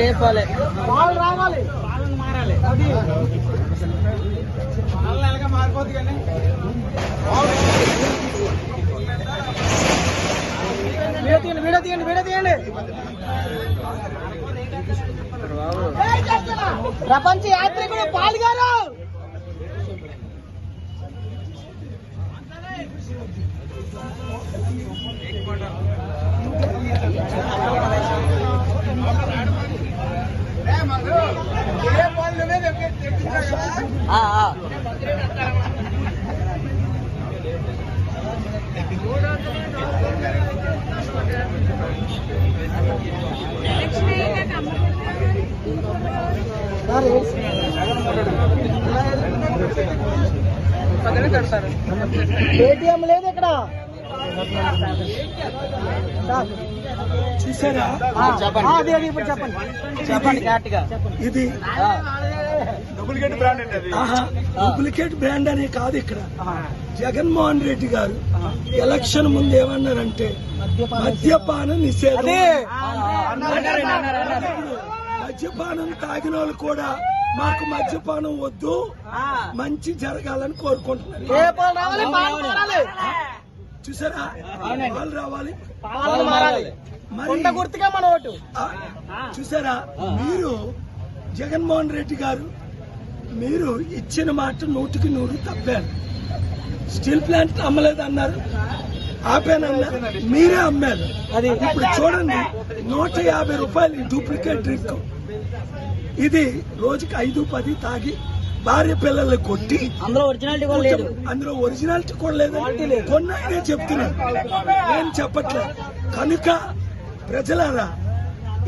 అయిపోలే వాళ్ళు రావాలి. అది. వీడియో తీయండి వీడియో తీయండి వీడియో తీయండి. ప్రపంచ యాత్రికుడు పాల్గారు ఏటీఎం లేదు ఇక్కడ. సార్. చూసారా అది ఇప్పుడు చెప్పండి. చెప్పండి. కరెక్ట్గా ఇది ఆ, ఆహా. డూప్లికేట్ బ్రాండ్ అనే కాదు ఇక్కడ. జగన్మోహన్ రెడ్డి గారు ఎలక్షన్ ముందు ఏమన్నారంటే మద్యపాన నిషేధం. మద్యపానం తాగిన వాళ్ళు కూడా మాకు మద్యపానం వద్దు. మంచి జరగాలని కోరుకుంటున్నారు. చూసారా? వాళ్ళు రావాలి. గుర్తుగా మన ఓటు. చూసారా? మీరు జగన్మోహన్ రెడ్డి గారు మీరు ఇచ్చిన మాట నూటికి నూరు తప్పారు స్టీల్ ప్లాంట్ అమ్మలేదు అన్నారు ఆపానన్నారు. మీరే అమ్మారు. అది ఇప్పుడు చూడండి నూట యాభై రూపాయలు డూప్లికేట్ డ్రింక్. ఇది రోజుకి ఐదు పది తాగి భార్య పిల్లల్ని కొట్టి అందులో ఒరిజినాలిటీ కూడా లేదు. అందులో ఒరిజినాలిటీ కూడా లేదు. కొన్నాయనే చెప్తున్నాను నేను చెప్పట్లేదు కనుక ప్రజలారా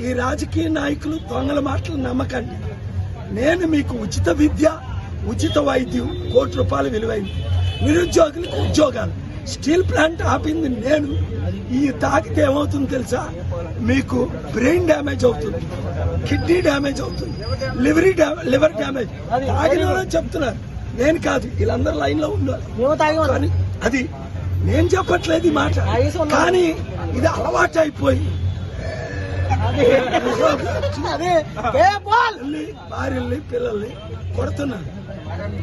ఈ రాజకీయ నాయకులు దొంగల మాటలు నమ్మకండి. నేను మీకు ఉచిత విద్య ఉచిత వైద్యం కోటి రూపాయలు విలువైంది. నిరుద్యోగులకు ఉద్యోగాలు. స్టీల్ ప్లాంట్ ఆపింది నేను. ఈ తాకితే ఏమవుతుంది తెలుసా? మీకు బ్రెయిన్ డ్యామేజ్ అవుతుంది కిడ్నీ డ్యామేజ్ అవుతుంది లివరీ లివర్ డ్యామేజ్. తాగిన వాళ్ళని చెప్తున్నారు. నేను కాదు వీళ్ళందరూ లైన్లో ఉండాలి. మేము తాగి ఉన్నాం. కానీ అది నేను చెప్పట్లేదు మాట. కానీ ఇది అలవాటు అయిపోయి అదే. భార్యల్ని పిల్లల్ని కొడుతున్నారు.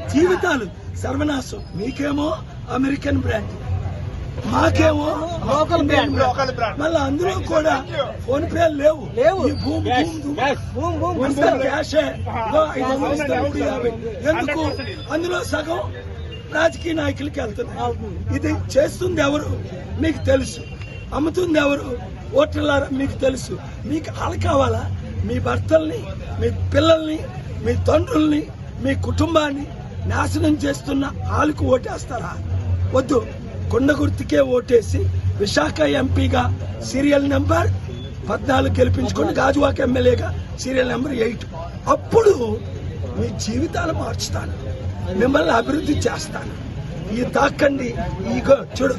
జీవితాలు సర్వనాశం. మీకేమో అమెరికన్ బ్రాండ్. మాకేమో లోకల్ బ్రాండ్. Local brand. మళ్ళీ అందులో కూడా ఫోన్ పే లేవు. లేవు. క్యాషే ఇదో ఐదు వందలు యాభై. ఎందుకు? అందులో సగం రాజకీయ నాయకులకి వెళ్తున్నాయి. ఇది చేస్తుంది ఎవరు? మీకు తెలుసు. అమ్ముతుంది ఎవరు? ఓటర్లారా? మీకు తెలుసు. మీకు వాళ్ళు కావాలా? మీ భర్తల్ని మీ పిల్లల్ని మీ తండ్రుల్ని మీ కుటుంబాన్ని నాశనం చేస్తున్న వాళ్ళకు ఓటేస్తారా? వద్దు. కొండ గుర్తుకే ఓటేసి విశాఖ ఎంపీగా సీరియల్ నెంబర్ పద్నాలుగు గెలిపించుకొని గాజువాక ఎమ్మెల్యేగా సీరియల్ నెంబర్ ఎయిట్. అప్పుడు మీ జీవితాలు మార్చుతాను. మిమ్మల్ని అభివృద్ధి చేస్తాను. ఈ తాకండి. ఈగో చూడు.